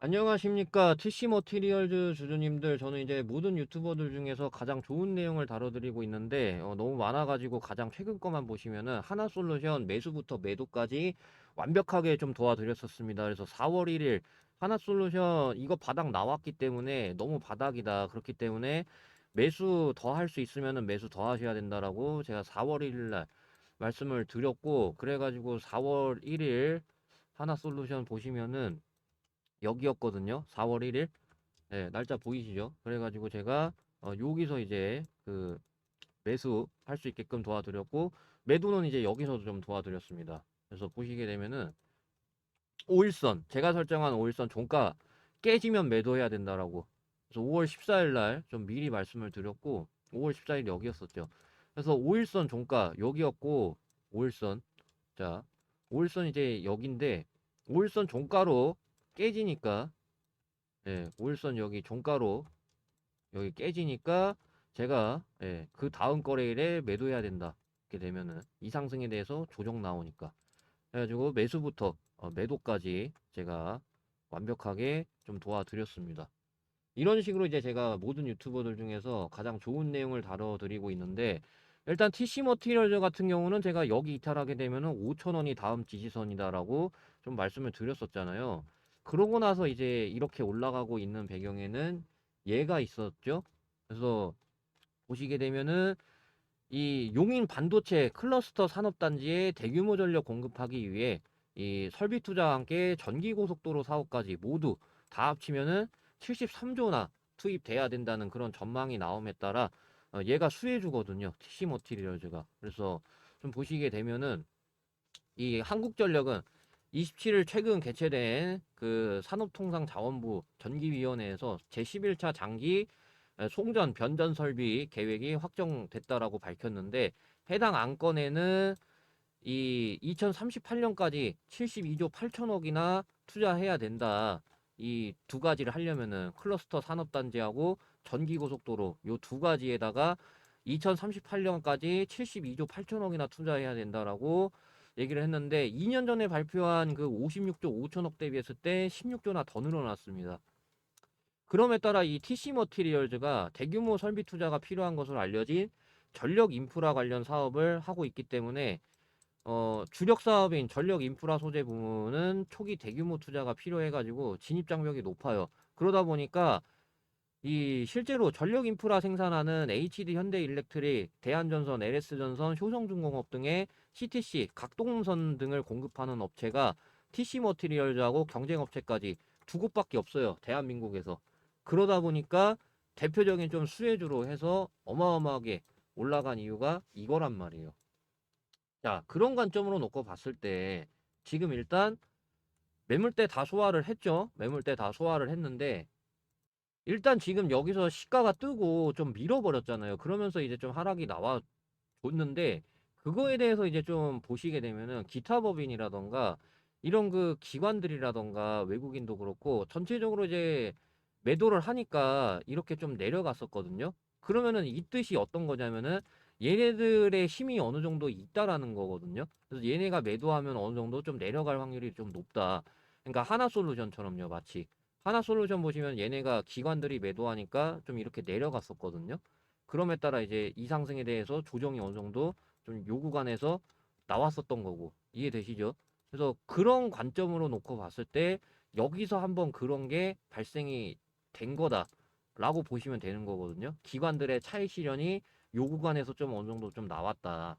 안녕하십니까. TC 머티리얼즈 주주님들. 저는 이제 모든 유튜버들 중에서 가장 좋은 내용을 다뤄드리고 있는데, 어, 너무 많아가지고 가장 최근 거만 보시면은 하나 솔루션 매수부터 매도까지 완벽하게 좀 도와드렸었습니다. 그래서 4월 1일 하나 솔루션 이거 바닥 나왔기 때문에 너무 바닥이다. 그렇기 때문에 매수 더 할 수 있으면은 매수 더 하셔야 된다라고 제가 4월 1일 날 말씀을 드렸고, 그래가지고 4월 1일 하나 솔루션 보시면은 여기였거든요. 4월 1일. 네, 날짜 보이시죠? 그래가지고 제가 어, 여기서 이제 그 매수 할 수 있게끔 도와드렸고 매도는 이제 여기서도 좀 도와드렸습니다. 그래서 보시게 되면은 5일선 제가 설정한 5일선 종가 깨지면 매도해야 된다라고. 그래서 5월 14일 날 좀 미리 말씀을 드렸고 5월 14일 여기였었죠. 그래서 5일선 종가 여기였고 5일선 자 5일선 이제 여긴데 5일선 종가로 깨지니까 예, 5일선 여기 종가로 여기 깨지니까 제가 예, 그 다음 거래일에 매도해야 된다. 이렇게 되면은 이 상승에 대해서 조정 나오니까 그래가지고 매수부터 어, 매도까지 제가 완벽하게 좀 도와드렸습니다. 이런 식으로 이제 제가 모든 유튜버들 중에서 가장 좋은 내용을 다뤄드리고 있는데 일단 TC 머티리얼즈 같은 경우는 제가 여기 이탈하게 되면은 5천원이 다음 지지선이다라고 좀 말씀을 드렸었잖아요. 그러고 나서 이제 이렇게 올라가고 있는 배경에는 얘가 있었죠. 그래서 보시게 되면은 이 용인 반도체 클러스터 산업단지에 대규모 전력 공급하기 위해 이 설비 투자와 함께 전기 고속도로 사업까지 모두 다 합치면은 73조나 투입돼야 된다는 그런 전망이 나옴에 따라 어, 얘가 수혜주거든요. TC 머티리얼즈가. 그래서 좀 보시게 되면은 이 한국전력은 27일 최근 개최된 그 산업통상자원부 전기위원회에서 제11차 장기 에, 송전 변전 설비 계획이 확정됐다라고 밝혔는데 해당 안건에는 이 2038년까지 72조 8천억이나 투자해야 된다. 이 두 가지를 하려면은 클러스터 산업단지하고 전기고속도로 요 두 가지에다가 2038년까지 72조 8천억이나 투자해야 된다라고 얘기를 했는데 2년 전에 발표한 그 56조 5천억 대비했을 때 16조나 더 늘어났습니다. 그럼에 따라 이 TC 머티리얼즈가 대규모 설비 투자가 필요한 것으로 알려진 전력 인프라 관련 사업을 하고 있기 때문에 어, 주력 사업인 전력 인프라 소재 부문은 초기 대규모 투자가 필요해가지고 진입 장벽이 높아요. 그러다 보니까 이 실제로 전력 인프라 생산하는 HD 현대 일렉트릭, 대한전선, LS전선, 효성중공업 등의 CTC, 각동선 등을 공급하는 업체가 TC 머티리얼즈하고 경쟁업체까지 두 곳밖에 없어요. 대한민국에서. 그러다 보니까 대표적인 좀 수혜주로 해서 어마어마하게 올라간 이유가 이거란 말이에요. 자, 그런 관점으로 놓고 봤을 때 지금 일단 매물대 다 소화를 했죠. 매물대 다 소화를 했는데 일단 지금 여기서 시가가 뜨고 좀 밀어버렸잖아요. 그러면서 이제 좀 하락이 나와 줬는데 그거에 대해서 이제 좀 보시게 되면은 기타 법인이라던가 이런 그 기관들이라던가 외국인도 그렇고 전체적으로 이제 매도를 하니까 이렇게 좀 내려갔었거든요. 그러면은 이 뜻이 어떤 거냐면은 얘네들의 힘이 어느 정도 있다라는 거거든요. 그래서 얘네가 매도하면 어느 정도 좀 내려갈 확률이 좀 높다. 그러니까 하나솔루션처럼요, 마치. 하나솔루션 보시면 얘네가 기관들이 매도하니까 좀 이렇게 내려갔었거든요. 그럼에 따라 이제 이 상승에 대해서 조정이 어느 정도 좀 요 구간에서 나왔었던 거고 이해되시죠? 그래서 그런 관점으로 놓고 봤을 때 여기서 한번 그런 게 발생이 된 거다라고 보시면 되는 거거든요. 기관들의 차익 실현이 요 구간에서 좀 어느 정도 좀 나왔다.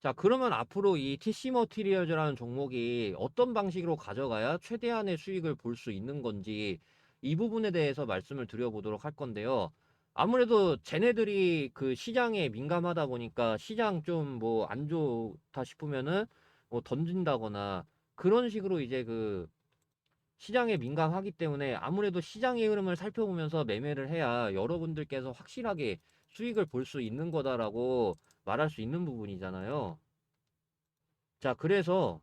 자, 그러면 앞으로 이 TC 머티리얼즈라는 종목이 어떤 방식으로 가져가야 최대한의 수익을 볼 수 있는 건지 이 부분에 대해서 말씀을 드려보도록 할 건데요. 아무래도 쟤네들이 그 시장에 민감하다 보니까 시장 좀 뭐 안 좋다 싶으면은 뭐 던진다거나 그런 식으로 이제 그 시장에 민감하기 때문에 아무래도 시장의 흐름을 살펴보면서 매매를 해야 여러분들께서 확실하게 수익을 볼 수 있는 거다라고 말할 수 있는 부분이잖아요. 자, 그래서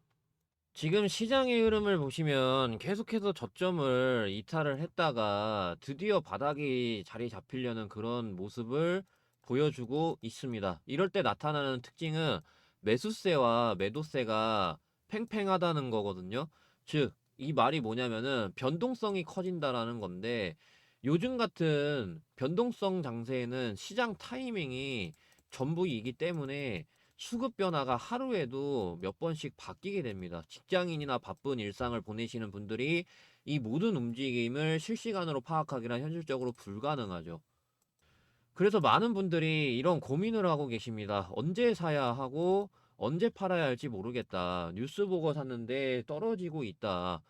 지금 시장의 흐름을 보시면 계속해서 저점을 이탈을 했다가 드디어 바닥이 자리 잡히려는 그런 모습을 보여주고 있습니다. 이럴 때 나타나는 특징은 매수세와 매도세가 팽팽하다는 거거든요. 즉, 이 말이 뭐냐면은 변동성이 커진다라는 건데 요즘 같은 변동성 장세에는 시장 타이밍이 전부이기 때문에 수급 변화가 하루에도 몇 번씩 바뀌게 됩니다. 직장인이나 바쁜 일상을 보내시는 분들이 이 모든 움직임을 실시간으로 파악하기란 현실적으로 불가능하죠. 그래서 많은 분들이 이런 고민을 하고 계십니다. 언제 사야 하고 언제 팔아야 할지 모르겠다. 뉴스 보고 샀는데 떨어지고 있다.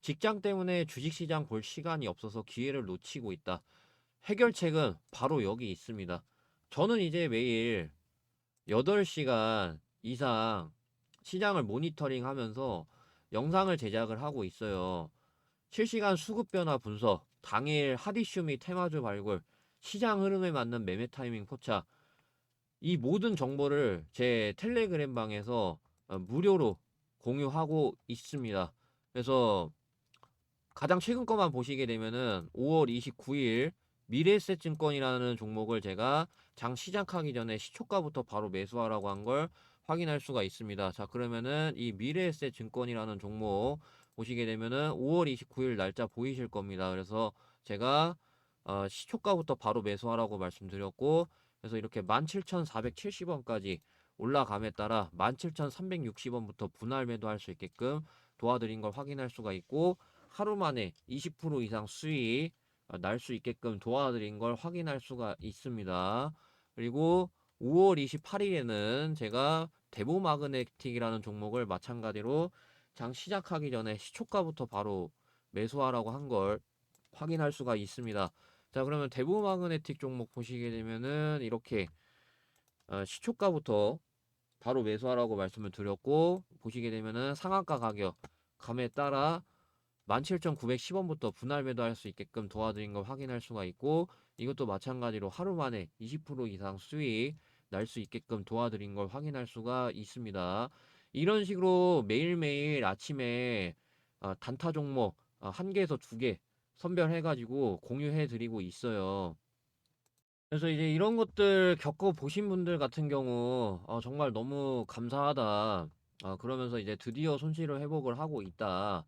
직장 때문에 주식시장 볼 시간이 없어서 기회를 놓치고 있다. 해결책은 바로 여기 있습니다. 저는 이제 매일 8시간 이상 시장을 모니터링 하면서 영상을 제작을 하고 있어요. 실시간 수급 변화 분석, 당일 핫이슈 및 테마주 발굴, 시장 흐름에 맞는 매매 타이밍 포착, 이 모든 정보를 제 텔레그램 방에서 어, 무료로 공유하고 있습니다. 그래서 가장 최근 거만 보시게 되면은 5월 29일 미래에셋 증권이라는 종목을 제가 장 시작하기 전에 시초가부터 바로 매수하라고 한 걸 확인할 수가 있습니다. 자, 그러면은 이 미래에셋 증권이라는 종목 보시게 되면은 5월 29일 날짜 보이실 겁니다. 그래서 제가 어, 시초가부터 바로 매수하라고 말씀드렸고 그래서 이렇게 17,470원까지 올라감에 따라 17,360원부터 분할 매도할 수 있게끔 도와드린 걸 확인할 수가 있고 하루 만에 20% 이상 수익 어, 날 수 있게끔 도와드린 걸 확인할 수가 있습니다. 그리고 5월 28일에는 제가 데모 마그네틱이라는 종목을 마찬가지로 장 시작하기 전에 시초가부터 바로 매수하라고 한 걸 확인할 수가 있습니다. 자, 그러면 데모 마그네틱 종목 보시게 되면은 이렇게 어, 시초가부터 바로 매수하라고 말씀을 드렸고 보시게 되면은 상한가 가격 감에 따라 17,910원부터 분할 매도할 수 있게끔 도와드린 걸 확인할 수가 있고 이것도 마찬가지로 하루 만에 20% 이상 수익 날 수 있게끔 도와드린 걸 확인할 수가 있습니다. 이런 식으로 매일매일 아침에 어, 단타 종목 어, 한 개에서 두 개 선별해가지고 공유해드리고 있어요. 그래서 이제 이런 것들 겪어보신 분들 같은 경우 어, 정말 너무 감사하다. 어, 그러면서 이제 드디어 손실을 회복을 하고 있다.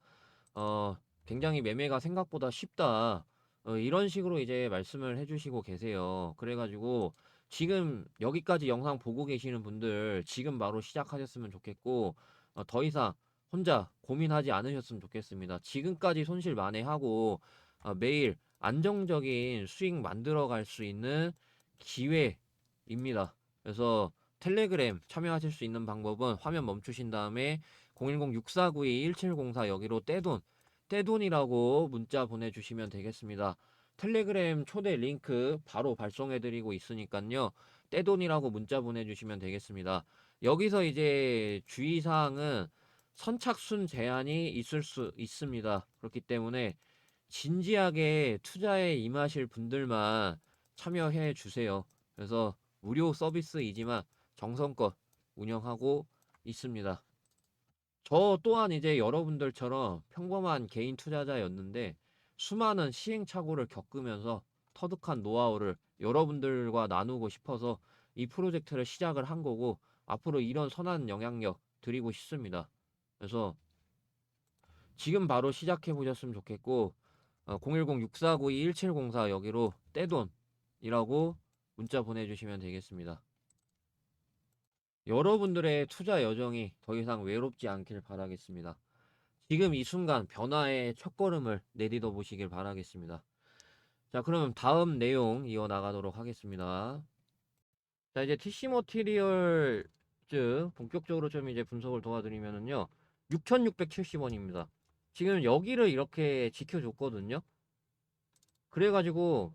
어, 굉장히 매매가 생각보다 쉽다. 어, 이런 식으로 이제 말씀을 해주시고 계세요. 그래가지고 지금 여기까지 영상 보고 계시는 분들 지금 바로 시작하셨으면 좋겠고 어, 더 이상 혼자 고민하지 않으셨으면 좋겠습니다. 지금까지 손실 만회하고 어, 매일 안정적인 수익 만들어 갈 수 있는 기회입니다. 그래서 텔레그램 참여하실 수 있는 방법은 화면 멈추신 다음에 010-6492-1704 여기로 떼돈, 떼돈이라고 문자 보내주시면 되겠습니다. 텔레그램 초대 링크 바로 발송해드리고 있으니까요. 떼돈이라고 문자 보내주시면 되겠습니다. 여기서 이제 주의사항은 선착순 제한이 있을 수 있습니다. 그렇기 때문에 진지하게 투자에 임하실 분들만 참여해 주세요. 그래서 무료 서비스이지만 정성껏 운영하고 있습니다. 저 또한 이제 여러분들처럼 평범한 개인 투자자였는데 수많은 시행착오를 겪으면서 터득한 노하우를 여러분들과 나누고 싶어서 이 프로젝트를 시작을 한 거고 앞으로 이런 선한 영향력 드리고 싶습니다. 그래서 지금 바로 시작해 보셨으면 좋겠고 어, 010-6492-1704 여기로 떼돈이라고 문자 보내주시면 되겠습니다. 여러분들의 투자 여정이 더 이상 외롭지 않길 바라겠습니다. 지금 이 순간 변화의 첫걸음을 내딛어 보시길 바라겠습니다. 자, 그러면 다음 내용 이어나가도록 하겠습니다. 자, 이제 TC 머티리얼 즉 본격적으로 좀 이제 분석을 도와드리면은요. 6,670원입니다. 지금 여기를 이렇게 지켜줬거든요. 그래가지고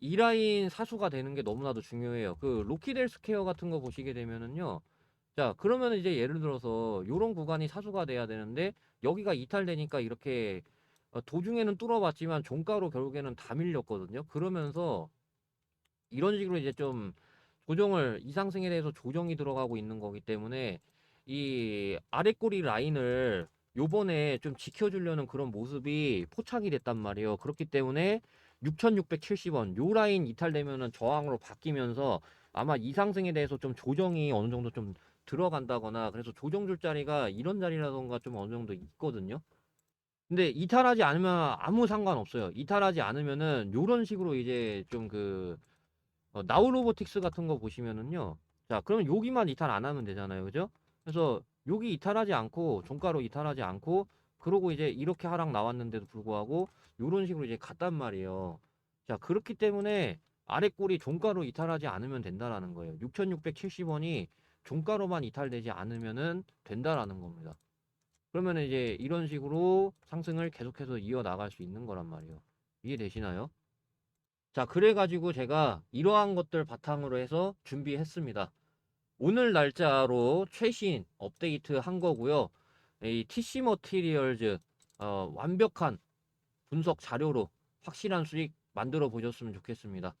이 라인 사수가 되는 게 너무나도 중요해요. 그 로키델 스퀘어 같은 거 보시게 되면은요. 자, 그러면 이제 예를 들어서 요런 구간이 사수가 돼야 되는데 여기가 이탈되니까 이렇게 어, 도중에는 뚫어봤지만 종가로 결국에는 다 밀렸거든요. 그러면서 이런 식으로 이제 좀 조정을 이상승에 대해서 조정이 들어가고 있는 거기 때문에 이 아래 꼬리 라인을 요번에 좀 지켜주려는 그런 모습이 포착이 됐단 말이에요. 그렇기 때문에 6,670원 요 라인 이탈되면은 저항으로 바뀌면서 아마 이상승에 대해서 좀 조정이 어느 정도 좀 들어간다거나 그래서 조정 줄 자리가 이런 자리라던가 좀 어느 정도 있거든요. 근데 이탈하지 않으면 아무 상관없어요. 이탈하지 않으면은 요런 식으로 이제 좀그 어, 나우 로보틱스 같은 거 보시면은요. 자, 그러면 여기만 이탈 안 하면 되잖아요. 그죠? 그래서 여기 이탈하지 않고 종가로 이탈하지 않고 그러고 이제 이렇게 하락 나왔는데도 불구하고 요런 식으로 이제 갔단 말이에요. 자, 그렇기 때문에 아래 꼬리 종가로 이탈하지 않으면 된다라는 거예요. 6,670원이 종가로만 이탈되지 않으면은 된다라는 겁니다. 그러면 이제 이런 식으로 상승을 계속해서 이어나갈 수 있는 거란 말이에요. 이해되시나요? 자, 그래가지고 제가 이러한 것들 바탕으로 해서 준비했습니다. 오늘 날짜로 최신 업데이트 한 거고요. 이 TC 머티리얼즈 어, 완벽한 분석 자료로 확실한 수익 만들어 보셨으면 좋겠습니다.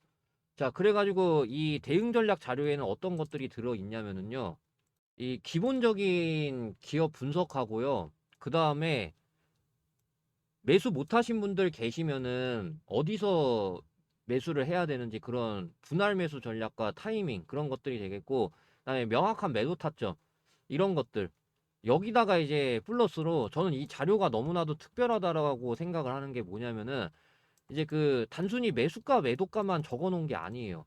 자, 그래가지고 이 대응 전략 자료에는 어떤 것들이 들어 있냐면은요. 이 기본적인 기업 분석하고요. 그 다음에 매수 못하신 분들 계시면은 어디서 매수를 해야 되는지 그런 분할 매수 전략과 타이밍 그런 것들이 되겠고 그다음에 명확한 매도 타점 이런 것들 여기다가 이제 플러스로 저는 이 자료가 너무나도 특별하다라고 생각을 하는 게 뭐냐면은 이제 그 단순히 매수가 매도가만 적어 놓은 게 아니에요.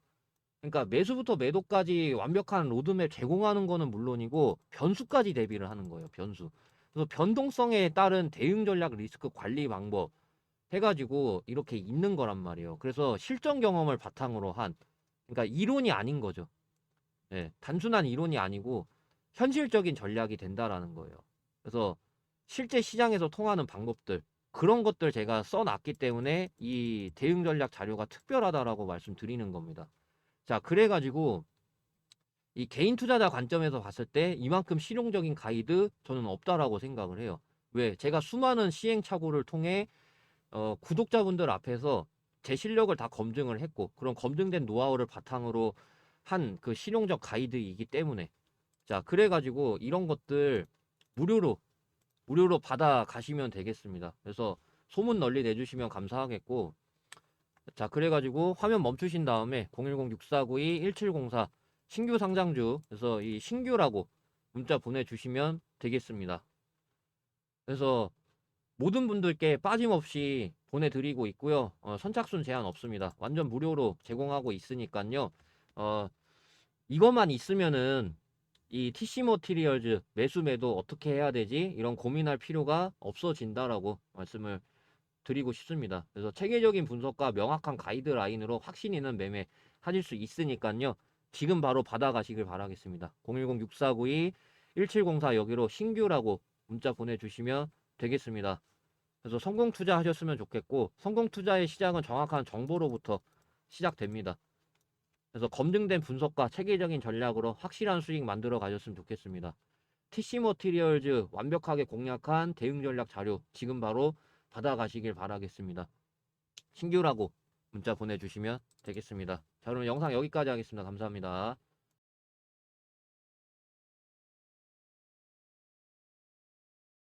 그러니까 매수부터 매도까지 완벽한 로드맵 제공하는 거는 물론이고 변수까지 대비를 하는 거예요. 변수. 그래서 변동성에 따른 대응 전략 리스크 관리 방법 해가지고 이렇게 있는 거란 말이에요. 그래서 실전 경험을 바탕으로 한 그러니까 이론이 아닌 거죠. 예, 단순한 이론이 아니고 현실적인 전략이 된다라는 거예요. 그래서 실제 시장에서 통하는 방법들 그런 것들 제가 써놨기 때문에 이 대응 전략 자료가 특별하다라고 말씀드리는 겁니다. 자, 그래가지고 이 개인 투자자 관점에서 봤을 때 이만큼 실용적인 가이드 저는 없다라고 생각을 해요. 왜? 제가 수많은 시행착오를 통해 어, 구독자분들 앞에서 제 실력을 다 검증을 했고 그런 검증된 노하우를 바탕으로 한 그 실용적 가이드이기 때문에 자 그래가지고 이런 것들 무료로 무료로 받아 가시면 되겠습니다. 그래서 소문 널리 내주시면 감사하겠고 자 그래가지고 화면 멈추신 다음에 010-6492-1704 신규 상장주 그래서 이 신규라고 문자 보내주시면 되겠습니다. 그래서 모든 분들께 빠짐없이 보내드리고 있고요. 어, 선착순 제한 없습니다. 완전 무료로 제공하고 있으니까요. 어, 이것만 있으면은 이 TC 머티리얼즈 매수 매도 어떻게 해야 되지? 이런 고민할 필요가 없어진다라고 말씀을 드리고 싶습니다. 그래서 체계적인 분석과 명확한 가이드라인으로 확신 있는 매매 하실 수 있으니까요. 지금 바로 받아가시길 바라겠습니다. 010-6492-1704 여기로 신규라고 문자 보내주시면 되겠습니다. 그래서 성공 투자 하셨으면 좋겠고 성공 투자의 시작은 정확한 정보로부터 시작됩니다. 그래서 검증된 분석과 체계적인 전략으로 확실한 수익 만들어 가셨으면 좋겠습니다. TC 머티리얼즈 완벽하게 공략한 대응 전략 자료 지금 바로 받아가시길 바라겠습니다. 신규라고 문자 보내주시면 되겠습니다. 자, 그럼 영상 여기까지 하겠습니다. 감사합니다.